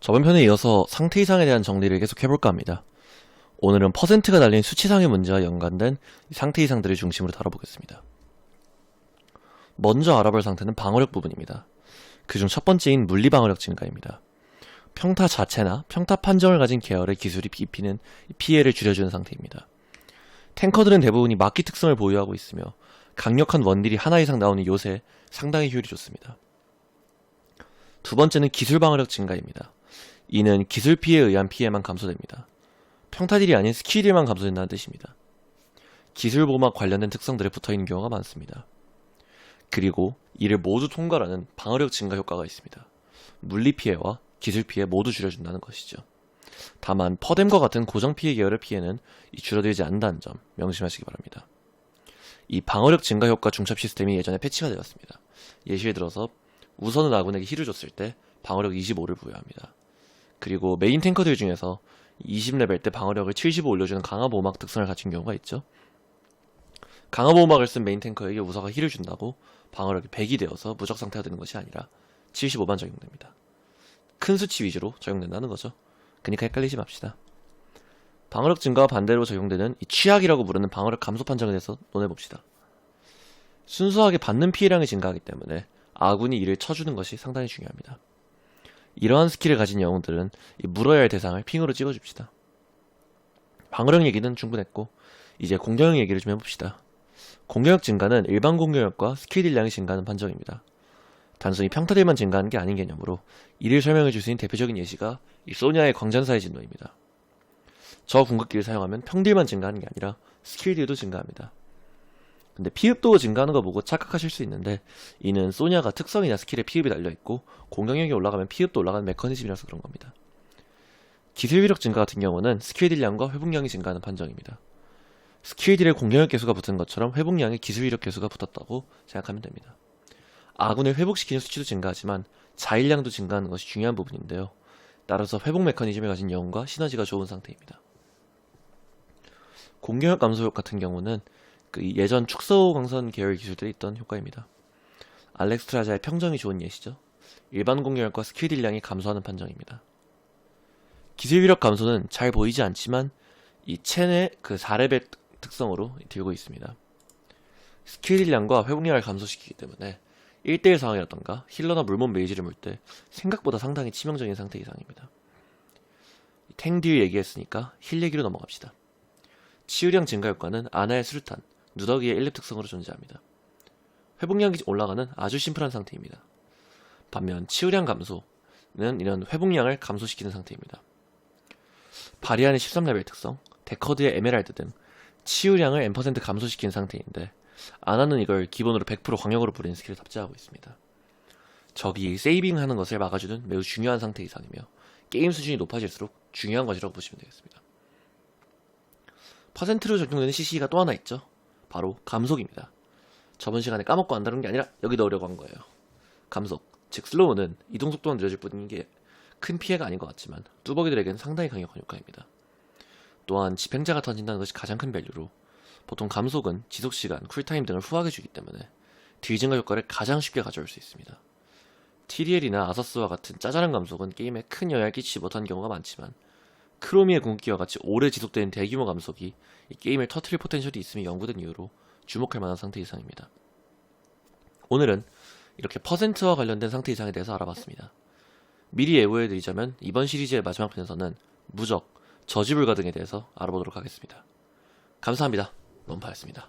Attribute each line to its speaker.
Speaker 1: 저번 편에 이어서 상태 이상에 대한 정리를 계속 해볼까 합니다. 오늘은 퍼센트가 달린 수치상의 문제와 연관된 이 상태 이상들을 중심으로 다뤄보겠습니다. 먼저 알아볼 상태는 방어력 부분입니다. 그중 첫 번째인 물리 방어력 증가입니다. 평타 자체나 평타 판정을 가진 계열의 기술이 입히는 이 피해를 줄여주는 상태입니다. 탱커들은 대부분이 막기 특성을 보유하고 있으며 강력한 원딜이 하나 이상 나오는 요새 상당히 효율이 좋습니다. 두 번째는 기술 방어력 증가입니다. 이는 기술 피해에 의한 피해만 감소됩니다. 평타딜이 아닌 스킬딜만 감소된다는 뜻입니다. 기술 보막 관련된 특성들에 붙어있는 경우가 많습니다. 그리고 이를 모두 통과하는 방어력 증가 효과가 있습니다. 물리 피해와 기술 피해 모두 줄여준다는 것이죠. 다만 퍼뎀과 같은 고정 피해 계열의 피해는 이 줄어들지 않는다는 점 명심하시기 바랍니다. 이 방어력 증가 효과 중첩 시스템이 예전에 패치가 되었습니다. 예시를 들어서 우선은 아군에게 힐을 줬을 때 방어력 25를 부여합니다. 그리고 메인 탱커들 중에서 20레벨 때 방어력을 75 올려주는 강화 보호막 특성을 가진 경우가 있죠. 강화 보호막을 쓴 메인 탱커에게 우서가 힐을 준다고 방어력이 100이 되어서 무적 상태가 되는 것이 아니라 75만 적용됩니다. 큰 수치 위주로 적용된다는 거죠. 그러니까 헷갈리지 맙시다. 방어력 증가와 반대로 적용되는 이 취약이라고 부르는 방어력 감소 판정에 대해서 논해봅시다. 순수하게 받는 피해량이 증가하기 때문에 아군이 이를 쳐주는 것이 상당히 중요합니다. 이러한 스킬을 가진 영웅들은 이 물어야 할 대상을 핑으로 찍어줍시다. 방어력 얘기는 충분했고 이제 공격력 얘기를 좀 해봅시다. 공격력 증가는 일반 공격력과 스킬 딜량이 증가하는 판정입니다. 단순히 평타딜만 증가하는 게 아닌 개념으로 이를 설명해 줄 수 있는 대표적인 예시가 이 소냐의 광전사의 진노입니다. 저 궁극기를 사용하면 평딜만 증가하는 게 아니라 스킬딜도 증가합니다. 근데 피흡도 증가하는 거 보고 착각하실 수 있는데 이는 소냐가 특성이나 스킬에 피흡이 달려있고 공격력이 올라가면 피흡도 올라가는 메커니즘이라서 그런 겁니다. 기술 위력 증가 같은 경우는 스킬 딜량과 회복량이 증가하는 판정입니다. 스킬 딜에 공격력 개수가 붙은 것처럼 회복량에 기술 위력 개수가 붙었다고 생각하면 됩니다. 아군을 회복시키는 수치도 증가하지만 자일량도 증가하는 것이 중요한 부분인데요. 따라서 회복 메커니즘을 가진 영웅과 시너지가 좋은 상태입니다. 공격력 감소 효과 같은 경우는 그 예전 축소 광선 계열 기술들이 있던 효과입니다. 알렉스트라자의 평정이 좋은 예시죠. 일반 공격력과 스킬 딜량이 감소하는 판정입니다. 기술 위력 감소는 잘 보이지 않지만 이 첸의 그 4레벨 특성으로 들고 있습니다. 스킬 딜량과 회복량을 감소시키기 때문에 1대1 상황이라던가 힐러나 물몸 메이지를 물 때 생각보다 상당히 치명적인 상태 이상입니다. 탱 딜 얘기했으니까 힐 얘기로 넘어갑시다. 치유량 증가 효과는 아나의 수류탄, 누더기의 1렙 특성으로 존재합니다. 회복량이 올라가는 아주 심플한 상태입니다. 반면 치유량 감소는 이런 회복량을 감소시키는 상태입니다. 바리안의 13레벨 특성, 데커드의 에메랄드 등 치유량을 M% 감소시키는 상태인데 아나는 이걸 기본으로 100% 광역으로 부리는 스킬을 탑재하고 있습니다. 적이 세이빙 하는 것을 막아주는 매우 중요한 상태 이상이며 게임 수준이 높아질수록 중요한 것이라고 보시면 되겠습니다. 퍼센트로 적용되는 CC가 또 하나 있죠. 바로 감속입니다. 저번 시간에 까먹고 안 다룬 게 아니라 여기 넣으려고 한 거예요. 감속, 즉 슬로우는 이동 속도만 느려질 뿐인 게 큰 피해가 아닌 것 같지만 뚜벅이들에겐 상당히 강력한 효과입니다. 또한 집행자가 던진다는 것이 가장 큰 밸류로 보통 감속은 지속 시간, 쿨타임 등을 후하게 주기 때문에 딜 증가 효과를 가장 쉽게 가져올 수 있습니다. TDL이나 아서스와 같은 짜잘한 감속은 게임에 큰 영향을 끼치지 못한 경우가 많지만 크로미의 궁극기와 같이 오래 지속되는 대규모 감속이 이 게임을 터트릴 포텐셜이 있음이 연구된 이유로 주목할 만한 상태 이상입니다. 오늘은 이렇게 퍼센트와 관련된 상태 이상에 대해서 알아봤습니다. 미리 예고해드리자면 이번 시리즈의 마지막 편에서는 무적, 저지불가 등에 대해서 알아보도록 하겠습니다. 감사합니다. 론파였습니다.